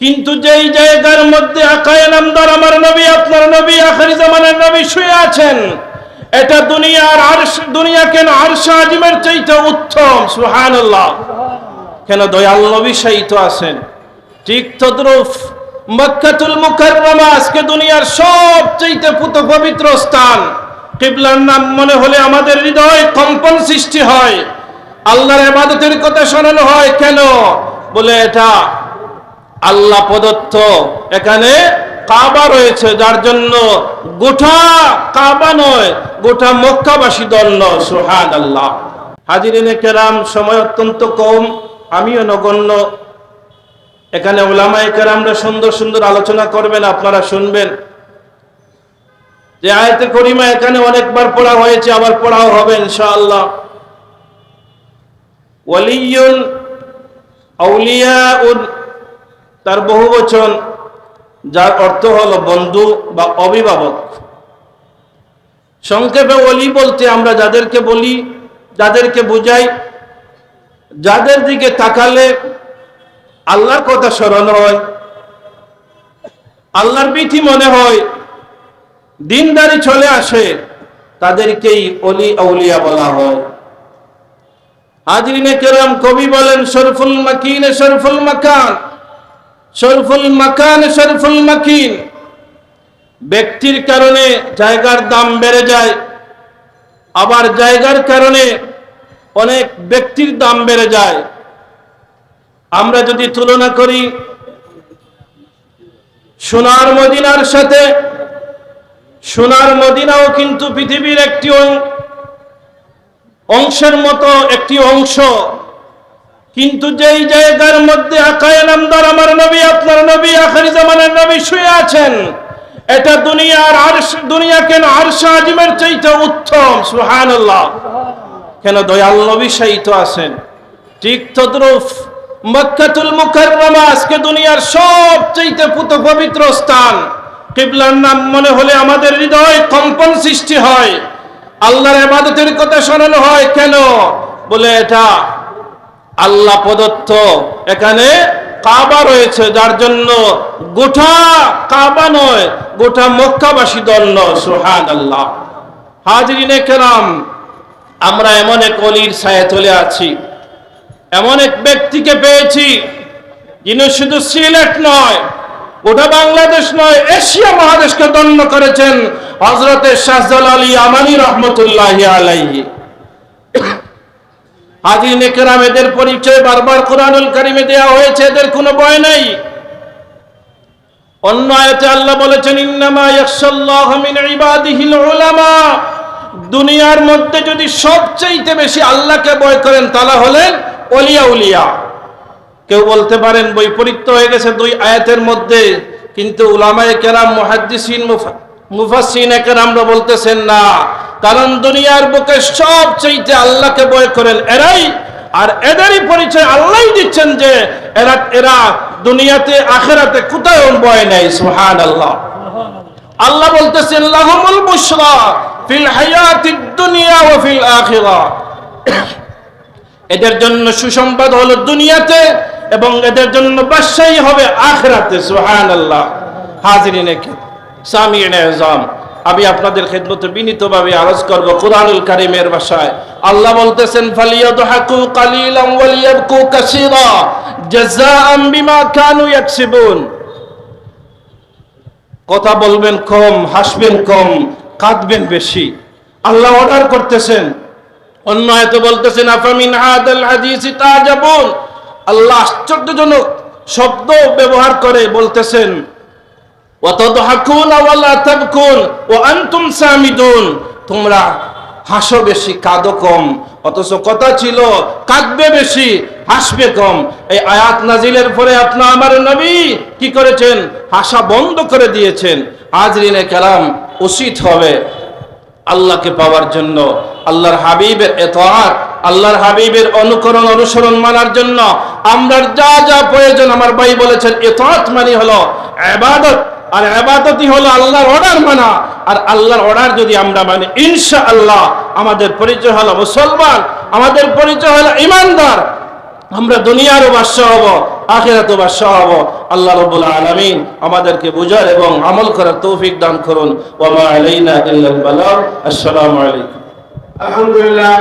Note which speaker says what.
Speaker 1: কিন্তু যেই জায়গার মধ্যে আকায় নামদার আমার নবী, আপনার নবী, আখেরি জামানের নবী শুয়ে আছেন, এটা দুনিয়ার আরশ, দুনিয়া কেন আরশ আজিমের চাইতে উত্তম? সুবহানাল্লাহ। কেন দয়াল নবী সাহিত্য আছেন? ঠিক তদ্রুপ মক্কাতুল মুকাররমা আজকে দুনিয়ার সবচেয়ে পুত পবিত্র স্থান। কিবলার নাম মনে হলে আমাদের হৃদয় কম্পন সৃষ্টি হয়। আল্লাহর ইবাদতের কথা শোনানো হয়। কেন? বলে এটা আল্লাহ প্রদত্ত। এখানে কাবা রয়েছে, যার জন্য গোটা কাবা নয়, গোটা মক্কাবাসী দণ্ড সুহান আল্লাহ হাজিরিনে কেরাম, সময় অত্যন্ত কম, আমিও নগণ্য। এখানে ওলামায়ে কেরামরা সুন্দর সুন্দর আলোচনা করবেন, আপনারা শুনবেন। যে আয়তে করিমা এখানে অনেকবার পড়া হয়েছে, আবার পড়াও হবে ইনশাআল্লাহ। ওয়ালিয়ুন, আউলিয়াউন তার বহু বচন, যার অর্থ হলো বন্ধু বা অভিভাবক। সংক্ষেপে অলি বলতে আমরা যাদেরকে বলি, যাদেরকে বুঝাই, যাদের দিকে তাকালে আল্লাহর কথা স্মরণ হয়, আল্লাহর বিধি মনে হয়, দিনদারি চলে আসে, তাদেরকেই অলি আউলিয়া বলা হয়। হাজরিনে কেরাম কবি বলেন, শরফুল মাকিন শরফুল মাকান। শরফুল মাকান, শরফুল মাকিন। ব্যক্তির কারণে জায়গার দাম বেড়ে যায়, আবার জায়গার কারণে অনেক ব্যক্তির দাম বেড়ে যায়। আমরা যদি তুলনা করি, সোনার মদিনার সাথে, সোনার মদিনাও কিন্তু পৃথিবীর একটি অংশের মতো একটি অংশ। কিন্তু যেই জায়গার মধ্যে আকায় নামদার আমার নবী, আপনার নবী, আখেরি জামানের নবী শুয়ে আছেন, এটা দুনিয়ার আরশ, দুনিয়া কেন আরশ আজিমের চাইতে উত্তম? সুবহানাল্লাহ। কেন দয়াল নবী সাহিত্য আছেন? ঠিক তদ্রুপ মক্কাতুল মুকাররমা আজকে দুনিয়ার সবচেয়ে পুত পবিত্র স্থান। কিবলার নাম মনে হলে আমাদের হৃদয় কম্পন সৃষ্টি হয়। আল্লাহর ইবাদতের কথা শোনানো হয় কেন? বলে এটা আল্লাহ প্রদত্ত। এখানে কাবা রয়েছে, যার জন্য গোটা কাবা নয়, গোটা মক্কাবাসী দণ্ড সুহান আল্লাহ হাজরিনে কেরাম, আমরা এমন এক অলির ছায়া চলে আছি, এমন এক ব্যক্তিকে পেয়েছি, যিনি শুধু সিলেট নয়, গোটা বাংলাদেশ নয়, এশিয়া মহাদেশকে দণ্ড করেছেন হজরতের শাহজাল আলী আমানি রহমতুল্লাহ আলাইহি। হাজির কেরাম এদের পরিচয় বারবার কোরআনুল কারিমে দেওয়া হয়েছে, এদের কোনো ভয় নাই। অন্য আয়াতে আল্লাহ বলেছেন, ইন্নামা ইয়াখশাল্লাহু মিন ইবাদিহিল উলামা। দুনিয়ার মধ্যে যদি সবচাইতে বেশি আল্লাহকে ভয় করেন তারা হলেন অলিয়া উলিয়া। কেউ বলতে পারেন, বৈপরীত্য হয়ে গেছে দুই আয়াতের মধ্যে, কিন্তু উলামায়ে কেরাম, মুহাদ্দিসিন, মুফা- মুফাসসিন কেরামরা বলতেছেন, না কারণ দুনিয়ার বুকে সব চাইতে আল্লাহকে বয় করেন এরাই। আর এদেরই পরিচয় আল্লাহই দিচ্ছেন যে এরা এরা দুনিয়াতে, আখেরাতে কোথায় ভয় নেই, সুবহানাল্লাহ। আল্লাহ আল্লাহ বলতেছেন, লাহুমুল বুশরা ফিল হায়াতিদ দুনিয়া ওয়া ফিল আখিরাহ এদের জন্য সুসংবাদ হলো দুনিয়াতে এবং এদের জন্য বাদশাহী হবে আখেরাতে, সুবহানাল্লাহ। হাজিরিনে সামিন আজম। আমি আপনাদের খেদমতে বিনীতভাবে আরজ করব কোরআনুল কারিমের ভাষায়। আল্লাহ বলতেছেন, ফালিয়াদহাকু কালিলাম ওয়ালিয়াবকু কাসীরা বিমা কানু ইয়াকসিবুন। কথা বলবেন কম, হাসবেন কম, কাঁদবেন বেশি। আল্লাহ অর্ডার করতেছেন। অন্য হয়তো বলতেছেন, আফামিন হাদাল হাদিস তাজাবুন? আল্লাহ আশ্চর্যজনক শব্দ ব্যবহার করে বলতেছেন তোমরা হাসো বেশি, কাঁদো কম। অথচ কথা ছিল, কাঁদবে বেশি, হাসবে কম। এই আয়াত নাজিলের পরে আপনার আমার নবী কি করেছেন? হাসা বন্ধ করে দিয়েছেন। আজরিনে কালাম উচিত হবে আল্লাহকে পাওয়ার জন্য, আল্লাহর হাবিবের এতআত আল্লাহর হাবিবের অনুকরণ, অনুসরণ মানার জন্য। আমরা যা যা প্রয়োজন, আমার ভাই বলেছেন এতআত মানে হলো ইবাদত আর ইবাদতই হলো আল্লাহর অর্ডার মানা। আর আল্লাহর অর্ডার যদি আমরা মানি, ইনশাআল্লাহ আমাদের পরিচয় হলো মুসলমান, আমাদের পরিচয় হলো ইমানদার। আমরা দুনিয়ারও বাদশাহ হব আখিরাত বাদশাহ হব। আল্লাহ রব্বুল আলামিন আমাদেরকে বুঝার এবং আমল করার তৌফিক দান করুন। ওয়া আলাইনা ইল্লাল বালাগ। আসসালামু আলাইকুম।
Speaker 2: আলহামদুলিল্লাহ।